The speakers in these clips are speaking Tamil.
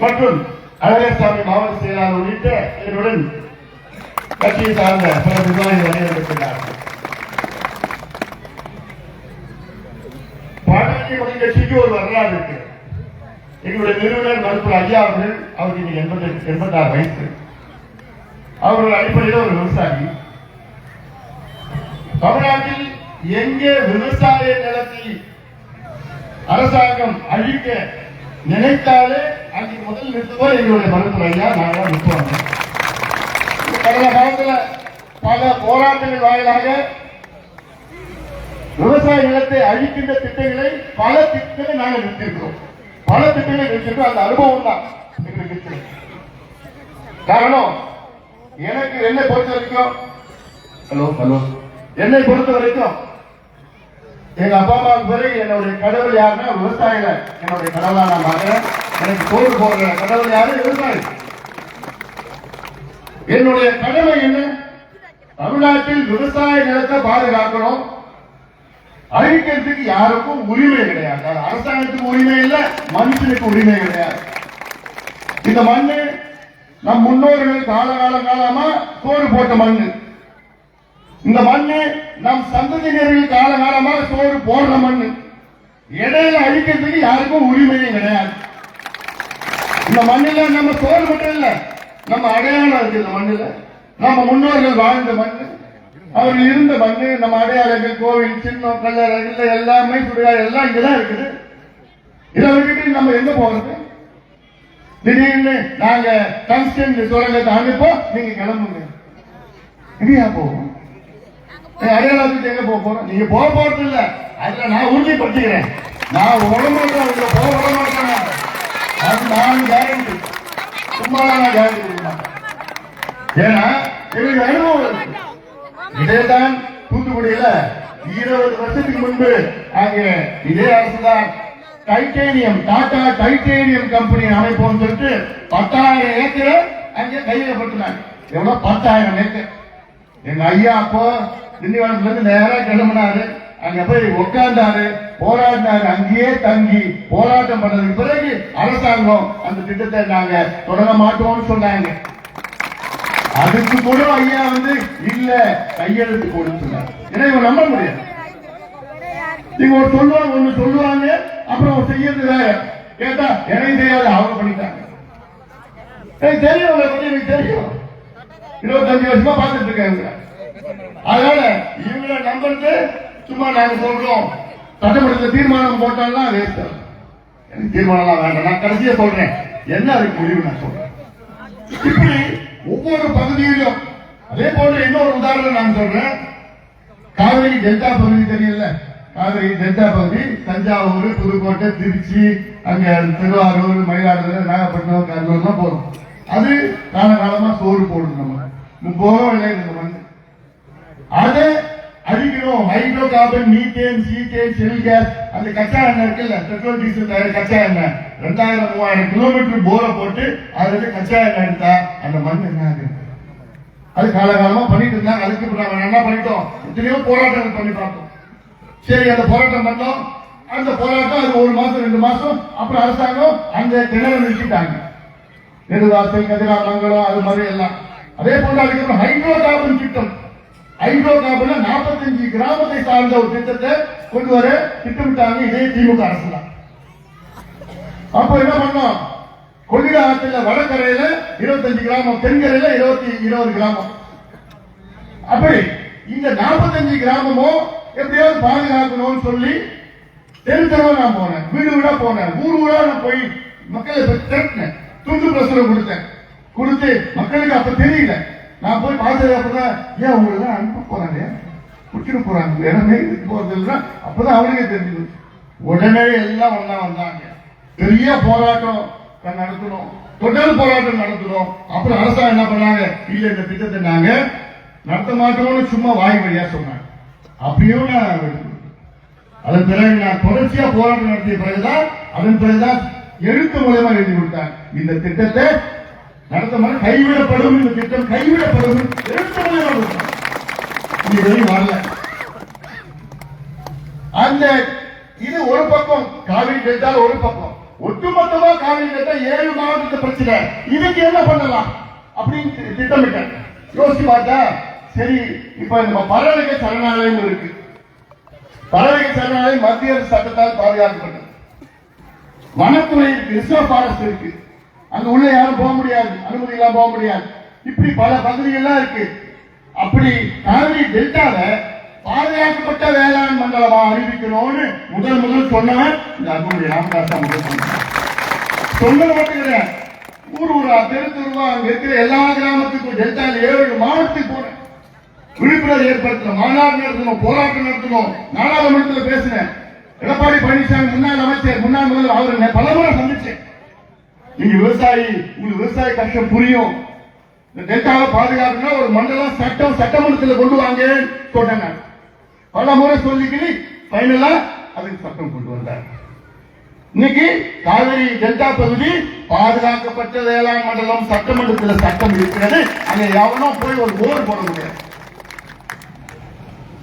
மற்றும் அழகர்சாமி மாவட்ட செயலாளர் உள்ளிட்ட என்னுடன் கட்சியை சார்ந்த பல நிர்வாகிகள் வரையறுக்கிறார்கள் பாட்டாளி மக்கள் கட்சிக்கு ஒரு வரலாறு இருக்கு. எங்களுடைய நிறுவனர் மருத்துவர் ஐயா அவர்கள் அவருக்கு இன்னைக்கு எண்பத்தி எண்பத்தாறு வயசு. அவர் அடிப்படையில் ஒரு விவசாயி. தமிழ்நாட்டில் எங்கே விவசாய நிலத்தை அரசாங்கம் அழிக்க நினைத்தாலே அன்றைக்கு முதல் நிறுத்தவர் எங்களுடைய மருத்துவர் ஐயா நாங்கள் நிற்போம். கடந்த காலத்தில் பல போராட்டங்கள் வாயிலாக விவசாய நிலத்தை அழிக்கின்ற திட்டங்களை பல திட்டங்களை நாங்கள் நிறுத்திருக்கிறோம் பல திட்டங்களை நிறுத்திருக்கோம் அந்த அனுபவம் தான் எங்களுக்கு காரணம் எனக்கு என்னை பொறுத்த வரைக்கும் ஹலோ ஹலோ என்னை பொறுத்த வரைக்கும் எங்க அப்பா அம்மாவுக்கு பிறகு என்னுடைய கடவுள் யாருன்னா விவசாயில என்னுடைய கடவுளா நான் பார்க்கிறேன் எனக்கு போர் போடுற கடவுள் யாரு? விவசாயி. என்னுடைய கடமை என்ன? தமிழ்நாட்டில் விவசாய நிலத்தை பாதுகாக்கணும். அழிக்கிறதுக்கு யாருக்கும் உரிமை கிடையாது. அரசாங்கத்துக்கு உரிமை இல்லை மனுஷனுக்கு உரிமை கிடையாது. இந்த மண்ணு நம் முன்னோர்கள் காலகால காலமா சோறு போட்ட மண்ணு. இந்த மண்ணு நம் சந்ததியினர்கள் காலகாலமாக சோறு போடுற மண்ணு. இடையில அழிக்கிறதுக்கு யாருக்கும் உரிமையும் கிடையாது. இந்த மண்ணில நம்ம சோறு மட்டும் இல்ல நம்ம அடையாளம் இருக்கு இந்த மண்ணில. நம்ம முன்னோர்கள் வாழ்ந்த மண்ணு. அவர்கள் இருந்த மண்ணு நம்ம அடையாளங்கள் கோவில் சின்னம் கல்லறைகள் எல்லாமே சுடுகாடு எல்லாம் இங்கதான் இருக்குது. இதை விட்டுட்டு நம்ம எங்க போறது? திடீர்னு நாங்க டங்ஸ்டன் சுரங்கத்தை அனுப்போம் நீங்க கிளம்புங்க. இடியா போவோம்? அடையாளத்துக்கு எங்க போக போறோம் நீங்க போக போறது இல்ல. அதுல நான் உறுதிப்படுத்திக்கிறேன். நான் விட உங்களை போக விட மாட்டேன். அது நான் கேரண்டி சும்மா நான் கேரண்டி கொடுக்க மாட்டேன் ஏன்னா எனக்கு அனுபவம் இருக்கு. இதேதான் தூத்துக்குடியில இருபது வருஷத்துக்கு முன்பு அங்கே இதே அரசுதான். டைட்டேனியம் டாடா டைட்டேனியம் கம்பெனி அமைப்போம் சொல்லிட்டு பத்தாயிரம் ஏக்கர் அங்கே கையகப்படுத்தினாங்க. எவ்வளவு? பத்தாயிரம் ஏக்கர். எங்க ஐயா அப்போ திண்டிவனத்துல இருந்து நேரா கிளம்பினாரு. அங்க போய் உட்கார்ந்தாரு போராடினாரு. அங்கேயே தங்கி போராட்டம் பண்ணதுக்கு பிறகு அரசாங்கம் அந்த திட்டத்தை நாங்க தொடர மாட்டோம்னு சொன்னாங்க. அதுக்கு கூட ஐயா வந்து இல்ல கையெழுத்து கொடுன்னு ஏன்னா இவங்க நம்ப முடியாது. இவங்க ஒரு சொல்லுவாங்க ஒண்ணு சொல்லுவாங்க அப்புறம் செய்யறது வேற. கேட்டா எனக்கு தெரியாது அவங்க பண்ணிட்டாங்க. எனக்கு தெரியும் உங்களை பத்தி எனக்கு தெரியும். இருபத்தஞ்சு வருஷமா பார்த்துட்டு இருக்கேன் அதனால இவங்களை நம்புறது சும்மா நாங்க சொல்றோம். சட்டமன்றத்தில் தீர்மானம் போட்டாலாம் வேஸ்ட் எனக்கு தீர்மானம்லாம் வேண்டாம். நான் கடைசியா சொல்றேன். என்ன அதுக்கு முடிவு நான் சொல்றேன். இப்படி ஒவ்வொரு பகுதியிலும் அதே போல இன்னொரு உதாரணம் நான் சொல்றேன். காவிரி டெல்டா பகுதி தெரியல காவிரி டெல்டா பகுதி தஞ்சாவூர் புதுக்கோட்டை திருச்சி அங்க திருவாரூர் மயிலாடுதுறை நாகப்பட்டினம் கரூர்லாம் போறோம். அது காலகாலமா சோறு போடும் நம்ம. முப்போகம் இல்லை இந்த அதை அழிக்கணும் ஹைட்ரோ கார்பன் மீத்தேன் சீத்தேன் செல் கேஸ் அந்த கச்சா எண்ணெய் இருக்குல்ல பெட்ரோல் டீசல் தயார் கச்சா எண்ணெய். ரெண்டாயிரம் மூவாயிரம் கிலோமீட்டர் போரை போட்டு அதுல இருந்து கச்சா எண்ணெய் எடுத்தா அந்த மண் என்ன ஆகுது? அது காலகாலமா பண்ணிட்டு இருந்தாங்க அதுக்கு நாங்க என்ன பண்ணிட்டோம்? எத்தனையோ போராட்டங்கள் பண்ணி பார்த்தோம். சரி அந்த போராட்டம் பண்ணோம். அந்த போராட்டம் அது ஒரு மாசம் ரெண்டு மாசம். அப்புறம் அரசாங்கம் அந்த கிணறு நிறுத்திட்டாங்க. நெடுவாசல் கதிராமங்கலம் அது மாதிரி எல்லாம். அதே போல அதுக்கப்புறம் ஹைட்ரோ கார்பன் திட்டம். ஹைட்ரோ கார்பன் நாற்பத்தஞ்சு கிராமத்தை சார்ந்த ஒரு திட்டத்தை கொண்டு வர திட்டமிட்டாங்க இதே திமுக அரசு தான். அப்ப என்ன பண்ணோம்? கொள்ளிட ஆற்றில் வடக்கரையில இருபத்தஞ்சு கிராமம் தென்கரையில இருபத்தி இருபது கிராமம். அப்படி இந்த நாற்பத்தஞ்சு கிராமமும் எப்படியாவது பாதுகாக்கணும்னு சொல்லி தெரு தெருவா நான் போனேன். வீடு வீடா போனேன். ஊர் ஊரா நான் போய் மக்களை திரட்டினேன். துண்டு பிரசுரம் கொடுத்தேன். கொடுத்து மக்களுக்கு அப்ப தெரியல. நான் போய் பார்த்தது அப்பதான் ஏன் அவங்களெல்லாம் எல்லாம் அனுப்ப போறாங்க. குடிச்சிட்டு போறாங்க. இடமே இதுக்கு போறது இல்லைன்னா அப்பதான் அவனுக்கே தெரிஞ்சது. உடனே எல்லாம் ஒன்னா வந்தாங்க. பெரிய போராட்டம் நடத்தணும். தொடர் போராட்டம் நடத்தணும். அப்புறம் அரசாங்கம் என்ன பண்ணாங்க? இல்ல இந்த திட்டத்தை நாங்க நடத்த மாட்டோம்னு சும்மா வாய் வழியா சொன்னாங்க. அப்படியும் நான் அதன் பிறகு நான் தொடர்ச்சியா போராட்டம் நடத்திய பிறகுதான் அதன் பிறகுதான் எழுத்து மூலயமா எழுதி கொடுத்தாங்க. இந்த திட்டத்தை நடத்த மாதிரி கைவிடப்படும் இந்த திட்டம் கைவிடப்படும். எழுத்து வரல அந்த இது ஒரு பக்கம் காவிரி டெல்டா ஒரு பக்கம். ஒட்டுமொத்தமா காவிரி கேட்டா ஏழு மாவட்டத்து பிரச்சனை இதுக்கு என்ன பண்ணலாம்? அப்படின்னு தி- திட்டமிட்டேன் யோசிச்சு பார்த்தா சரி இப்ப நம்ம பறவைகள் சரணாலயம் இருக்கு. பறவைகள் சரணாலயம் மத்திய அரசு சட்டத்தால் பாதுகாக்கப்பட்டது. வனத்துறை இருக்கு ரிசர்வ் ஃபாரஸ்ட் இருக்கு. அங்க உள்ள யாரும் போக முடியாது அனுமதி எல்லாம் போக முடியாது. இப்படி பல பகுதிகள்லாம் இருக்கு. அப்படி காவிரி டெல்டாவை பாதுகாக்கப்பட்ட வேளாண் மண்டலமா அறிவிக்கணும்னு முதல் முதல் சொன்னவன் இந்த அன்புடைய ராமதாஸ் முதல் சொன்னது மட்டும் கிடையாது ஊர் ஊரா தெரு தெருவா அங்க இருக்கிற எல்லா கிராமத்துக்கும் டெல்டால ஏழு மாவட்டத்துக்கு போனேன். விழிப்புணர்வு ஏற்படுத்தணும் மாநாடு நடத்தணும் போராட்டம் நடத்தணும் நாடாளுமன்றத்தில் பேசினேன். எடப்பாடி பழனிசாமி முன்னாள் அமைச்சர் முன்னாள் முதல்வர் அவரை பலமுறை சந்திச்சேன். நீங்க விவசாயி உங்களுக்கு விவசாய கஷ்டம் புரியும். இந்த டெல்டாவை பாதுகாக்கணும்னா ஒரு மண்டலம் சட்டம் சட்டமன்றத்துல கொண்டு வாங்க சொன்னாங்க பல முறை சொல்லிக்கிட்டு பைனலா அதுக்கு சட்டம் கொண்டு வந்தார் இன்னைக்கு காவிரி டெல்டா பகுதி பாதுகாக்கப்பட்ட வேளாண் மண்டலம் சட்டமன்றத்தில் சட்டம் இருக்கிறது. அங்க எவனும் போய் ஒரு போர் போட முடியாது.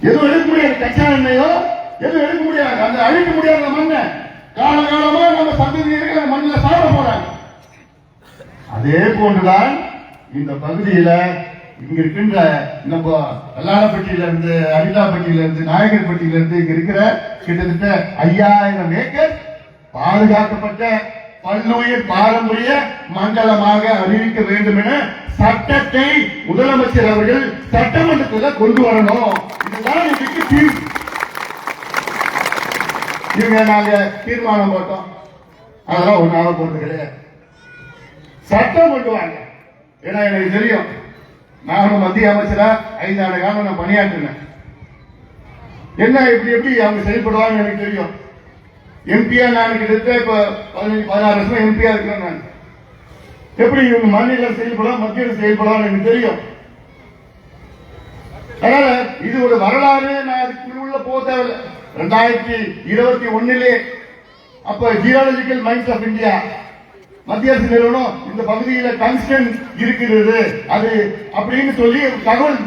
எதுவும் எடுக்க முடியாது. கச்சா எண்ணெயோ எதுவும் எடுக்க முடியாது. அந்த அழிக்க முடியாத மண்ணை காலகாலமா நம்ம சந்ததி இருக்கிற மண்ணில் சாப்பிட போறாங்க. அதே போன்றுதான் இந்த பகுதியில இங்க இருக்கின்ற நம்ம வெள்ளாளப்பட்டியில இருந்து அரிதாப்பட்டியில இருந்து நாயகர்பட்டியில இருந்து இங்க இருக்கிற கிட்டத்தட்ட ஐயாயிரம் ஏக்கர் பாதுகாக்கப்பட்ட பல்லுயிர் பாரம்பரிய மண்டலமாக அறிவிக்க வேண்டும் என சட்டத்தை முதலமைச்சர் அவர்கள் சட்டமன்றத்தில் கொண்டு வரணும். இதுதான் இதுக்கு தீர்வு. இவங்க நாங்க தீர்மானம் போட்டோம். அதெல்லாம் ஒன்றாவது ஆக போறது கிடையாது. சட்டம் கொண்டு வாங்க. ஏன்னா எனக்கு தெரியும். நானும் மத்திய அமைச்சரா ஐந்தாண்டு காலம் நான் பணியாற்றினேன். என்ன இப்படி எப்படி அவங்க செயல்படுவாங்க எனக்கு தெரியும். எம்பியா நான் கிட்டத்தட்ட இப்ப பதினஞ்சு பதினாறு வருஷம் எம்பியா இருக்கிறேன் நான். எப்படி இவங்க மாநிலம் செயல்படலாம் மத்திய செயல்படலாம் எனக்கு தெரியும். அதனால இது ஒரு வரலாறு நான் அதுக்குள்ள போக தேவையில்லை. ரெண்டாயிரத்தி இருபத்தி ஒன்னிலே அப்ப ஜியாலஜிக்கல் மைண்ட்ஸ் ஆஃப் இந்தியா மத்திய அரசு நிறுவனம் இந்த பகுதியில டங்ஸ்டன் இருக்கிறது. அது அப்படின்னு சொல்லி தகவல்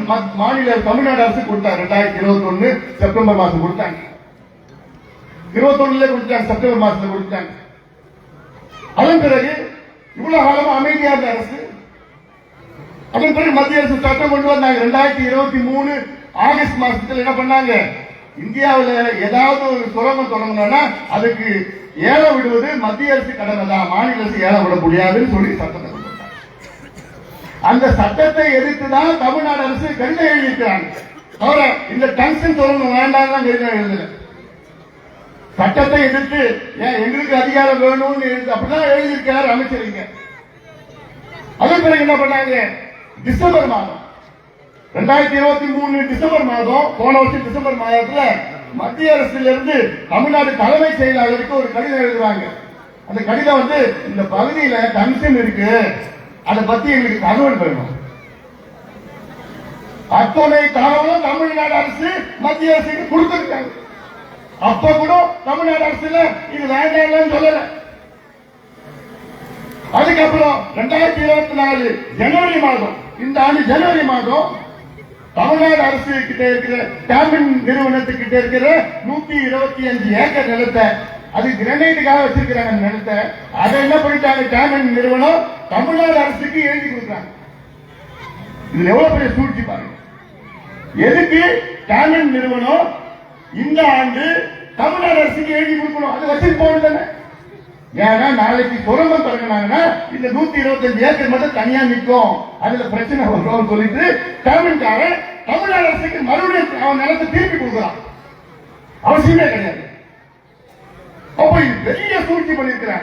மாநில தமிழ்நாடு அரசு கொடுத்தாங்க. ரெண்டாயிரத்தி இருபத்தி ஒண்ணு செப்டம்பர் மாசம் கொடுத்தாங்க. இருபத்தி ஒண்ணுல கொடுத்தாங்க செப்டம்பர் மாசத்துல கொடுத்தாங்க. அதன் பிறகு இவ்வளவு காலமா அமைதியா இருந்த அரசு. அதன் பிறகு மத்திய அரசு சட்டம் கொண்டு வந்தாங்க. ரெண்டாயிரத்தி இருபத்தி மூணு ஆகஸ்ட் மாசத்துல என்ன பண்ணாங்க? இந்தியாவுல ஏதாவது ஒரு சுரங்கம் தொடங்கணும்னா அதுக்கு ஏல விடுவது மத்திய அரசு கடமை தான். மாநில அரசு ஏல விட முடியாதுன்னு சொல்லி சட்டத்தை அந்த சட்டத்தை எதிர்த்து தான் தமிழ்நாடு அரசு கடிதம் எழுதியிருக்கிறாங்க. தவிர இந்த டங்ஷன் சுரங்கம் வேண்டாம் தான் கடிதம் எழுதல. சட்டத்தை எதிர்த்து ஏன் எங்களுக்கு அதிகாரம் வேணும்னு எழுதி அப்படிதான் எழுதியிருக்காரு அமைச்சருங்க அதன் பிறகு என்ன பண்ணாங்க? டிசம்பர் மாதம். ரெண்டாயிரத்தி இருபத்தி மூணு டிசம்பர் மாதம் போன வருஷம் டிசம்பர் மாதத்துல மத்திய அரசுல இருந்து தமிழ்நாடு தலைமை செயலாளருக்கு ஒரு கடிதம் எழுதுறாங்க அந்த கடிதம் வந்து இந்த பகுதியில டங்ஷன் இருக்கு. அதை பத்தி எங்களுக்கு தகவல் வேணும். அத்தனை தகவலும் தமிழ்நாடு அரசு மத்திய அரசுக்கு கொடுத்திருக்காங்க. அப்ப கூட தமிழ்நாடு அரசுல இது வேண்டாம் சொல்லல. அதுக்கப்புறம் ரெண்டாயிரத்தி இருபத்தி நாலு ஜனவரி மாதம் இந்த ஆண்டு ஜனவரி மாதம் தமிழ்நாடு அரசு கிட்ட இருக்கிற டாமின் நிறுவனத்துக்கிட்ட இருக்கிற நூத்தி இருபத்தி அஞ்சு ஏக்கர் நிலத்தை அது கிரனைட்டுக்காக வச்சிருக்கிறாங்க நிலத்தை. அதை என்ன பண்ணிட்டாங்க? டாமின் நிறுவனம் தமிழ்நாடு அரசுக்கு எழுதி கொடுக்குறாங்க. இதுல எவ்வளவு பெரிய சூழ்ச்சி பாருங்க. எதுக்கு டாமின் நிறுவனம் இந்த ஆண்டு தமிழ்நாடு அரசுக்கு எழுதி கொடுக்கணும்? அது வச்சு போகணும் தானே. ஏன்னா நாளைக்கு சுரங்கம் தொடங்கினாங்கன்னா இந்த நூத்தி இருபத்தஞ்சு ஏக்கர் மட்டும் தனியா நிற்கும். அதுல பிரச்சனை வரும் சொல்லிட்டு தமிழ்காரன் தமிழக அரசுக்கு மறுபடியும் அவன் நிலத்தை திருப்பி கொடுக்குறான். அவசியமே கிடையாது. அப்ப பெரிய சூழ்ச்சி பண்ணிருக்கிறான்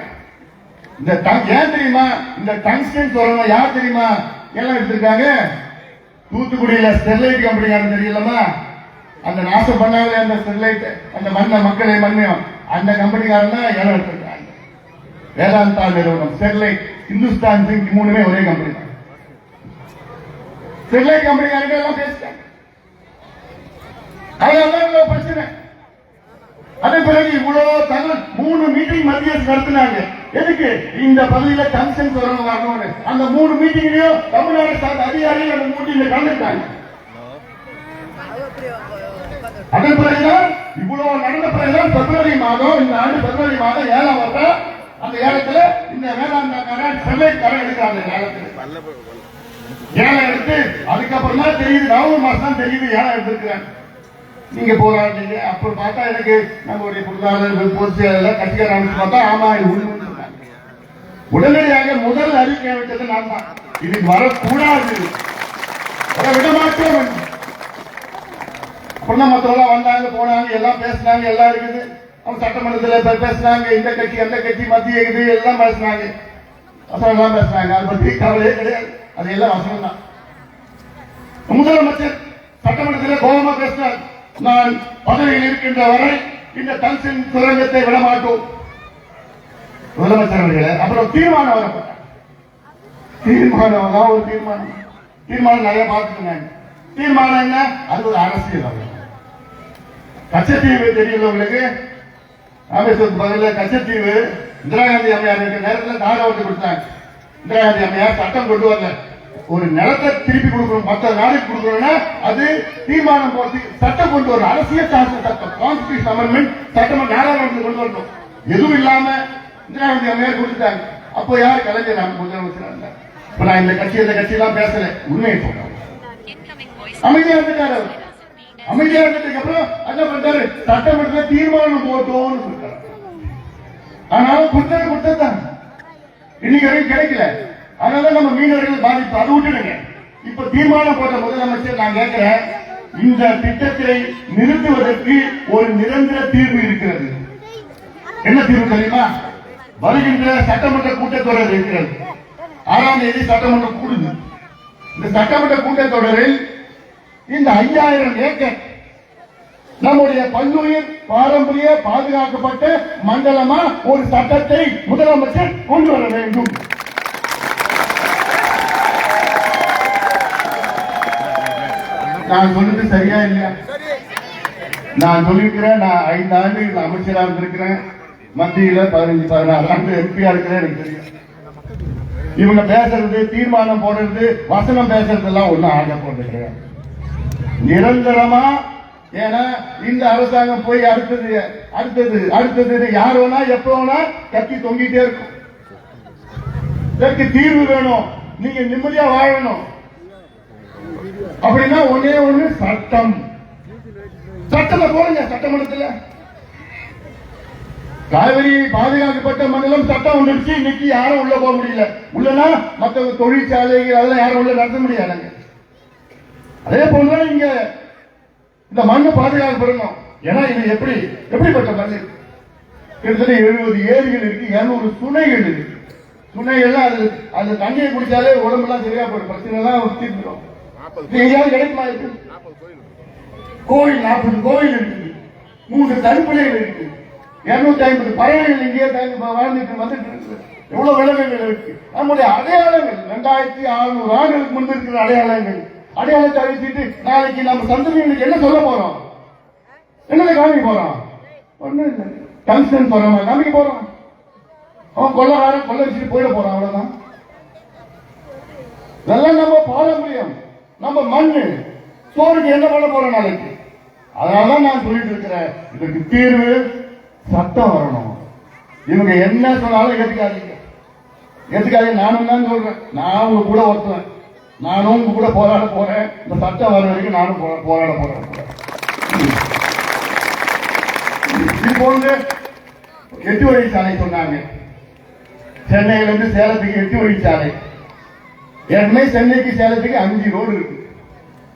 இந்த டங்- ஏன் தெரியுமா? இந்த டங்ஸ்டன் சுரங்கம் யார் தெரியுமா? எல்லாம் எடுத்திருக்காங்க. தூத்துக்குடியில ஸ்டெர்லைட் கம்பெனிக்காரன் தெரியலமா அந்த நாசம் பண்ணாங்களே அந்த ஸ்டெர்லைட் அந்த மண்ணை மக்களை மண்ணையும். அந்த கம்பெனிக்காரன் தான் இடம் எடுத்திருக்காங்க வேதாந்தா நிறுவனம் ஸ்டெர்லைட் இந்துஸ்தான் சிங் மூணுமே ஒரே கம்பெனி தான் ஸ்டெர்லைட் கம்பெனிக்காரங்க எல்லாம் பேசிட்டாங்க அதனால இவ்வளவு பிரச்சனை. அதன் பிறகு இவ்வளவு தகவல் மூணு மீட்டிங் மத்திய அரசு நடத்தினாங்க. எதுக்கு? இந்த பகுதியில கன்சென்ட் சுரங்கம் வரணும்னு. அந்த மூணு மீட்டிங்லயும் தமிழ்நாடு சார்ந்த அதிகாரிகள் அந்த மீட்டிங்ல கலந்துட்டாங்க அதன் பிறகுதான் இவ்வளவு நடந்த பிறகுதான் பிப்ரவரி மாதம் இந்த ஆண்டு பிப்ரவரி மாதம் ஏழாம் வருடம் அந்த ஏலத்துல இந்த வேளாண் வேளாண்மைக்காரன் செல்லை கரை எடுக்கிறாங்க நிலத்துல ஏழை எடுத்து அதுக்கப்புறம் தான் தெரியுது நவம்பர் மாசம் தான் தெரியுது ஏழை எடுத்திருக்கிறாங்க. நீங்க போராடுறீங்க. அப்புறம் பார்த்தா எனக்கு நம்மளுடைய பொருளாளர்கள் பொதுச் செயலர் கட்சிக்கார அமைச்சு பார்த்தா ஆமா இது உடனடியாக முதல் அறிக்கை அமைச்சது நான் தான். இது வரக்கூடாது. வர விட மாட்டோம். என்று. வந்தாங்க போனாங்க எல்லாம் பேசினாங்க எல்லாம் இருக்குது. அவங்க சட்டமன்றத்தில் பேசினாங்க இந்த கட்சி அந்த கட்சி மத்திய இது எல்லாம் பேசினாங்க. வசனம் பேசினாங்க. அதை பற்றி கவலையே கிடையாது. அது எல்லாம் வசனம் தான் முதலமைச்சர் சட்டமன்றத்தில் கோபமா பேசினார். நான் பதவியில் இருக்கின்ற வரை இந்த தன்சின் சுரங்கத்தை விடமாட்டோம். முதலமைச்சர் அவர்களே அப்புறம் தீர்மானம் வரப்பட்டார். தீர்மானம் தான் ஒரு தீர்மானம். தீர்மானம் நிறைய பார்த்துருந்தாங்க தீர்மானம் என்ன? அது ஒரு அரசியல் அவ்வளவு. கச்சத்தீவு தெரியல உங்களுக்கு. ராமேஸ்வரத்துக்கு பதில் கச்சத்தீவு இந்திரா காந்தி அம்மையார் இருக்கிற நேரத்தில் தாராவத்தை கொடுத்தாங்க. இந்திரா காந்தி அம்மையார் சட்டம் கொண்டு வரல ஒரு நிலத்தை திருப்பி கொடுக்கணும். மற்ற நாடுக்கு கொடுக்கணும்னா அது தீர்மானம் போட்டு சட்டம் கொண்டு வரணும் அரசியல் சாசன சட்டம் கான்ஸ்டியூஷன் அமெண்ட்மெண்ட் சட்டம் நாடாளுமன்றத்தில் கொண்டு வரணும். எதுவும் இல்லாம இந்திரா காந்தி அம்மையார் கொடுத்துட்டாங்க. அப்போ யார் கலைஞர் நம்ம முதலமைச்சர் இருந்தார்? இப்ப நான் இந்த கட்சி இந்த கட்சி எல்லாம் பேசல. உண்மையை சொல்றேன். அமைதியா இருந்துட்டாரு. அமைதியா இருந்ததுக்கு அப்புறம் என்ன பண்றாரு. சட்டமன்றத்துல தீர்மானம் போட்டோம்னு சொல்றாரு. ஆனாலும் கொடுத்தது கொடுத்ததுதான். இன்னைக்கு வரைக்கும் கிடைக்கல. அதனால நம்ம மீனவர்கள் பாதிப்பு அதை விட்டுடுங்க. இப்ப தீர்மானம் போட்ட முதலமைச்சர் நான் கேட்கிறேன் இந்த திட்டத்தை நிறுத்துவதற்கு ஒரு நிரந்தர தீர்வு இருக்கிறது. என்ன தீர்வு தெரியுமா? வருகின்ற சட்டமன்ற கூட்டத்தொடர் இருக்கிறது. ஆறாம் தேதி சட்டமன்றம் கூடுது. இந்த சட்டமன்ற கூட்டத்தொடரில் இந்த ஐயாயிரம் ஏக்கர் நம்முடைய பல்லுயிர் பாரம்பரிய பாதுகாக்கப்பட்ட மண்டலமா ஒரு சட்டத்தை முதலமைச்சர் கொண்டு வர வேண்டும். நான் சொல்றது சரியா இல்லையா? நான் சொல்லியிருக்கிறேன் நான் ஐந்து ஆண்டு அமைச்சராக இருந்திருக்கிறேன். மத்தியில பதினஞ்சு பதினாறு ஆண்டு எம்பியா இருக்கிறேன் எனக்கு தெரியும். இவங்க பேசுறது தீர்மானம் போடுறது வசனம் பேசுறது எல்லாம் ஒண்ணும் ஆக போறது கிடையாது. நிரந்தரமா? ஏன்னா இந்த அரசாங்கம் போய் அடுத்தது அடுத்தது அடுத்தது யார் வேணா எப்ப வேணா கத்தி தொங்கிட்டே இருக்கும். இதற்கு தீர்வு வேணும். நீங்க நிம்மதியா வாழணும். அப்படின்னா ஒன்னே ஒண்ணு சட்டம். சட்டத்தை போடுங்க சட்டமன்றத்தில். காவிரி பாதுகாக்கப்பட்ட மண்டலம் சட்டம் ஒன்று இன்னைக்கு யாரும் உள்ள போக முடியல. உள்ளனா மற்ற தொழிற்சாலைகள் அதெல்லாம் யாரும் உள்ள நடத்த முடியாதுங்க. அதே போலதான் இங்க இந்த மண்ணு பாதுகாக்கப்படணும் ஏன்னா இது எப்படி எப்படிப்பட்ட மண் கிட்டத்தட்ட எழுபது ஏரிகள் இருக்கு இருநூறு சுனைகள் இருக்கு. சுனைகள்லாம் அது அந்த தண்ணியை குடிச்சாலே உடம்பெல்லாம் சரியா போயிடும். பிரச்சனை எல்லாம் தீர்ந்துடும் எங்கேயாவது கிடைக்குமா இது? கோயில் நாற்பது கோயில் இருக்கு. மூன்று தனிப்பிள்ளைகள் இருக்கு. இருநூத்தி ஐம்பது பறவைகள் இங்கேயே வாழ்ந்துட்டு வந்துட்டு இருக்கு எவ்வளவு விலங்குகள் இருக்கு? நம்முடைய அடையாளங்கள் ரெண்டாயிரத்தி அறுநூறு ஆண்டுகளுக்கு முன்பு இருக்கிற அடையாளங்கள். அடையாளத்தை அழிச்சிட்டு நாளைக்கு நம்ம சந்ததிகளுக்கு என்ன சொல்ல போறோம்? என்னதை காமிக்க போறோம்? ஒண்ணும் இல்லை. டங்ஸ்டன் போறோமா காமிக்க போறோம். அவன் கொள்ளக்காரன் கொள்ள வச்சுட்டு போயிட போறான் அவ்வளவுதான். இதெல்லாம் நம்ம பாரம்பரியம். நம்ம மண்ணு. சோறுக்கு என்ன பண்ண போறோம் நாளைக்கு? அதனாலதான் நான் சொல்லிட்டு இருக்கிறேன். இதுக்கு தீர்வு சட்டம் வரணும். இவங்க என்ன சொன்னாலும் ஏத்துக்காதீங்க. ஏத்துக்காதீங்க. நானும் தான் சொல்றேன். நான் அவங்க கூட ஒருத்தன். நானும் உங்க கூட போராட போறேன். இந்த சட்டம் வர வரைக்கும் நானும் போ- போராட போறேன். இது போன்று எட்டு வழி சாலை சொன்னாங்க. சென்னையில இருந்து சேலத்துக்கு எட்டு வழி சாலை. ஏற்கனவே சென்னைக்கு சேலத்துக்கு அஞ்சு ரோடு இருக்கு.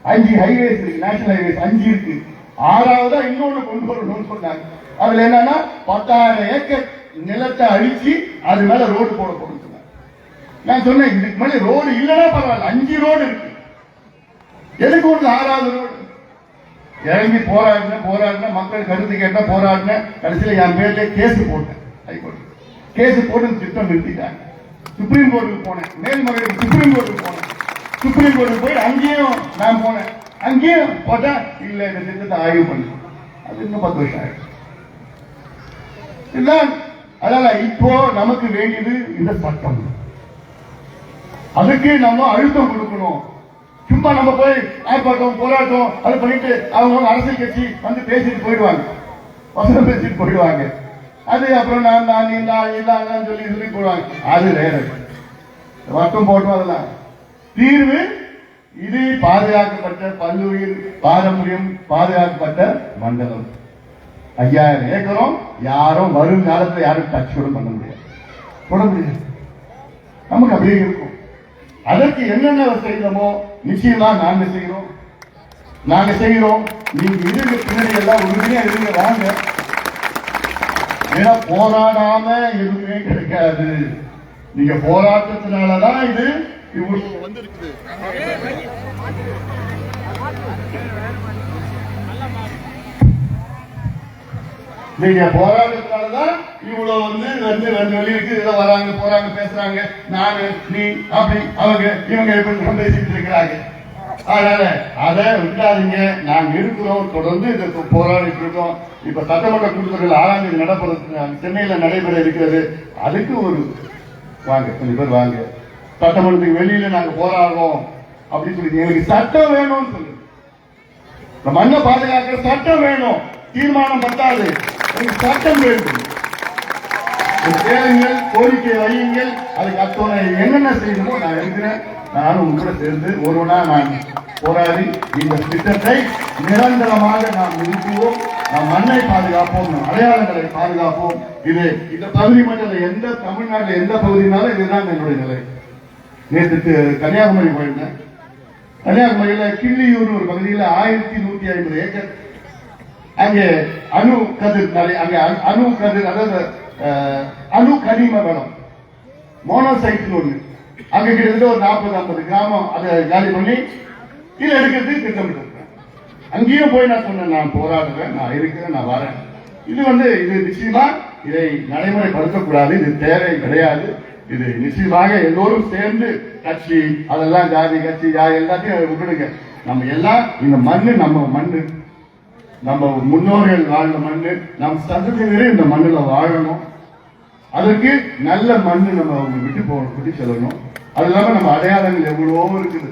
அஞ்சு ஹைவேஸ் இருக்கு நேஷனல் ஹைவேஸ் அஞ்சு இருக்கு. ஆறாவதா இன்னொன்னு கொண்டு வரணும்னு சொன்னாங்க. அதுல என்னன்னா பத்தாயிரம் ஏக்கர் நிலத்தை அழிச்சு அது மேல ரோடு போட போறோம்னு நான் சொன்னேன் இதுக்கு மேலே ரோடு இல்லைன்னா பரவாயில்ல அஞ்சு ரோடு இருக்கு. எதுக்கு ஒரு ஆறாவது ரோடு? இறங்கி போராடினேன் போராடின மக்கள் கருத்து கேட்ட போராடின கடைசியில் என் பேர்ல கேஸ் போட்டேன் ஹைகோர்ட். கேஸ் போட்டு திட்டம் நிறுத்திட்டாங்க. சுப்ரீம் கோர்ட்டுக்கு போனேன் மேல்முறையீடு சுப்ரீம் கோர்ட்டுக்கு போனேன். சுப்ரீம் கோர்ட்டுக்கு போய் அங்கேயும் நான் போனேன். அங்கேயும் போட்டா இல்ல இந்த திட்டத்தை ஆய்வு பண்ணு. அது இன்னும் பத்து வருஷம் ஆயிடுச்சு. இதுதான் அதனால இப்போ நமக்கு வேண்டியது இந்த சட்டம். அதுக்கு நம்ம அழுத்தம் கொடுக்கணும். சும்மா நம்ம போய் ஆர்ப்பாட்டம் போராட்டம் அது பண்ணிட்டு அவங்க அரசியல் கட்சி வந்து பேசிட்டு போயிடுவாங்க. வசனம் பேசிட்டு போயிடுவாங்க. அது அப்புறம் நான் நான் இல்ல இல்லைன்னு சொல்லி சொல்லி போடுவாங்க. அது வேறு வட்டம் போட்டோம் அதெல்லாம். தீர்வு இது பாதுகாக்கப்பட்ட பல்லுயிர் பாரம்பரியம் பாதுகாக்கப்பட்ட மண்டலம். ஐயாயிரம் ஏக்கரும் யாரும் வரும் யாரும் டச் கூட பண்ண முடியாது. போட முடியாது. நமக்கு அப்படியே இருக்கும். அதற்கு என்னென்ன செய்யணுமோ நிச்சயமா நாங்க செய்யறோம் நாங்க செய்யறோம் நீங்க இருங்க பின்னாடி எல்லாம் உறுதியா இருங்க வாங்க. ஏன்னா போராடாம எதுவுமே கிடைக்காது. நீங்க போராட்டத்தினாலதான் இது இவ்வளவு வந்திருக்குது. நீங்க போராட்டத்தினாலதான் இவ்வளவு வந்து வந்து ரெண்டு வழி இருக்கு இதுல வராங்க போறாங்க பேசுறாங்க. நானு நீ அப்படி அவங்க இவங்க எப்படி பேசிட்டு இருக்கிறாங்க. அதனால அதை விட்டாதீங்க நாங்க இருக்கிறோம். தொடர்ந்து இதற்கு போராடிட்டு இருக்கோம். இப்ப சட்டமன்ற கூட்டத்தொடரில் ஆறாம் தேதி நடப்பது சென்னையில நடைபெற இருக்கிறது. அதுக்கு ஒரு வாங்க கொஞ்சம் பேர் வாங்க. சட்டமன்றத்துக்கு வெளியில நாங்க போராடுறோம். அப்படின்னு சொல்லி எங்களுக்கு சட்டம் வேணும்னு சொல்லுங்க. இந்த மண்ணை பாதுகாக்கிற சட்டம் வேணும். தீர்மானம் பத்தாது. சட்டம் வேண்டும். கேளுங்கள் கோரிக்கை வையுங்கள். அதுக்கு அத்தனை என்னென்ன செய்யணுமோ நான் இருக்கிறேன் நானும் உங்களோட சேர்ந்து ஒருவனா நான் போராடி இந்த திட்டத்தை நிரந்தரமாக நாம் நிறுத்துவோம். நம் மண்ணை பாதுகாப்போம் நம் அடையாளங்களை பாதுகாப்போம். இது இந்த பகுதி மட்டும் எந்த தமிழ்நாட்டில் எந்த பகுதினாலும் இதுதான் என்னுடைய நிலை. நேற்று கன்னியாகுமரி போயிருந்தேன். கன்னியாகுமரியில கிள்ளியூர் ஒரு பகுதியில் ஆயிரத்தி நூத்தி ஐம்பது ஏக்கர் அங்கே அணு கதிர் அங்கே அணு- கதிர் அதாவது அணு கனிம வளம். மோனோசைட்னு ஒண்ணு. அங்க கிட்டத்தட்ட ஒரு நாற்பது ஐம்பது கிராமம் அதை காலி பண்ணி கீழே எடுக்கிறதுக்கு திட்டமிட்டு அங்கேயும் போய் நான் சொன்னேன் நான் போராடுறேன் நான் இருக்கிறேன் நான் வரேன். இது வந்து இது நிச்சயமா இதை நடைமுறைப்படுத்தக்கூடாது இது தேவை கிடையாது. இது நிச்சயமாக எல்லோரும் சேர்ந்து கட்சி அதெல்லாம் ஜாதி கட்சி ஜாதி எல்லாத்தையும் விட்டுடுங்க. நம்ம எல்லாம் இந்த மண்ணு நம்ம மண்ணு. நம்ம முன்னோர்கள் வாழ்ந்த மண்ணு நம் சந்ததியினரே இந்த மண்ணுல வாழணும். அதற்கு நல்ல மண்ணு நம்ம அவங்க விட்டு போகணும் விட்டு செல்லணும். அது இல்லாம நம்ம அடையாளங்கள் எவ்வளவோ இருக்குது.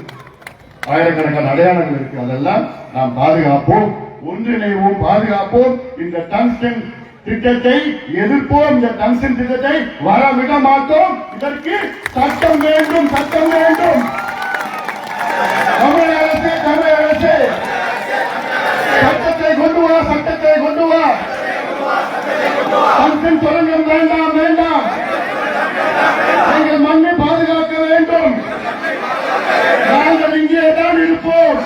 ஆயிரக்கணக்கான அடையாளங்கள் இருக்கு. அதெல்லாம் நாம் பாதுகாப்போம். ஒன்றிணைவோம் பாதுகாப்போம். இந்த டங்ஸ்டன் திட்டத்தை எதிர்ப்போம். இந்த டங்ஸ்டன் திட்டத்தை வர விட மாட்டோம். இதற்கு சட்டம் வேண்டும் சட்டம் வேண்டும். தமிழக அரசு தமிழக அரசு சட்டத்தை கொண்டு வா சட்டத்தை கொண்டு வா. டங்ஸ்டன் சுரங்கம் வேண்டாம் வேண்டாம். எங்கள் மண்ணை பாதுகாக்க வேண்டும். நாங்கள் இங்கே தான் இருப்போம்.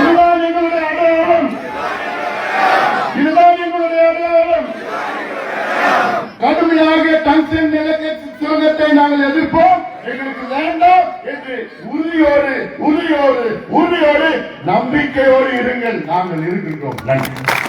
இதுதான் எங்களுடைய அடையாளம். இதுதான் எங்களுடைய அடையாளம். கடுமையாக டங்ஸ்டன் நிலக்க சுரங்கத்தை நாங்கள் எதிர்ப்போம். எங்களுக்கு வேண்டாம். என்று உறுதியோடு உறுதியோடு உறுதியோடு நம்பிக்கையோடு இருங்கள். நாங்கள் இருக்கின்றோம். நன்றி.